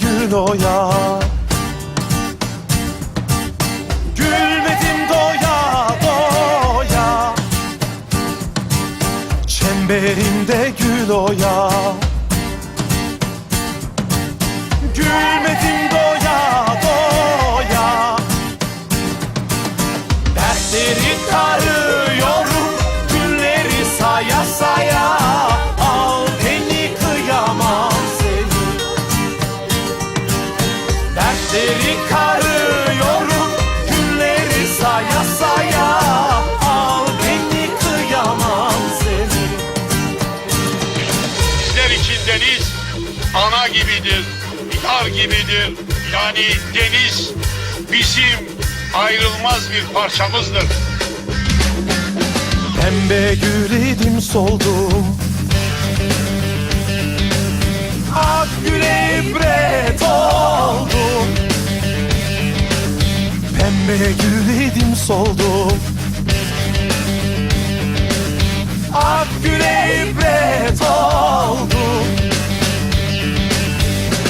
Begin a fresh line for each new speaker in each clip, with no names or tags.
gül oya Gülmedim doya doya. Çemberinde gül oya Gülmedim doya doya. Dertleri tarıyorum Dertleri karıyorum Günleri saya saya Al beni kıyamam seni
Bizler için deniz ana gibidir, yar gibidir. Yani deniz bizim ayrılmaz bir parçamızdır.
Pembe gül idim soldum Pembe gül idim soldum. Ak güle ibret oldum.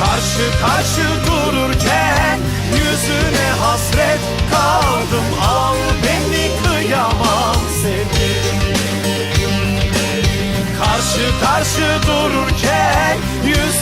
Karşı karşı dururken Yüzüne hasret kaldım. Al beni kıyamam seni. Karşı karşı dururken Yüzüne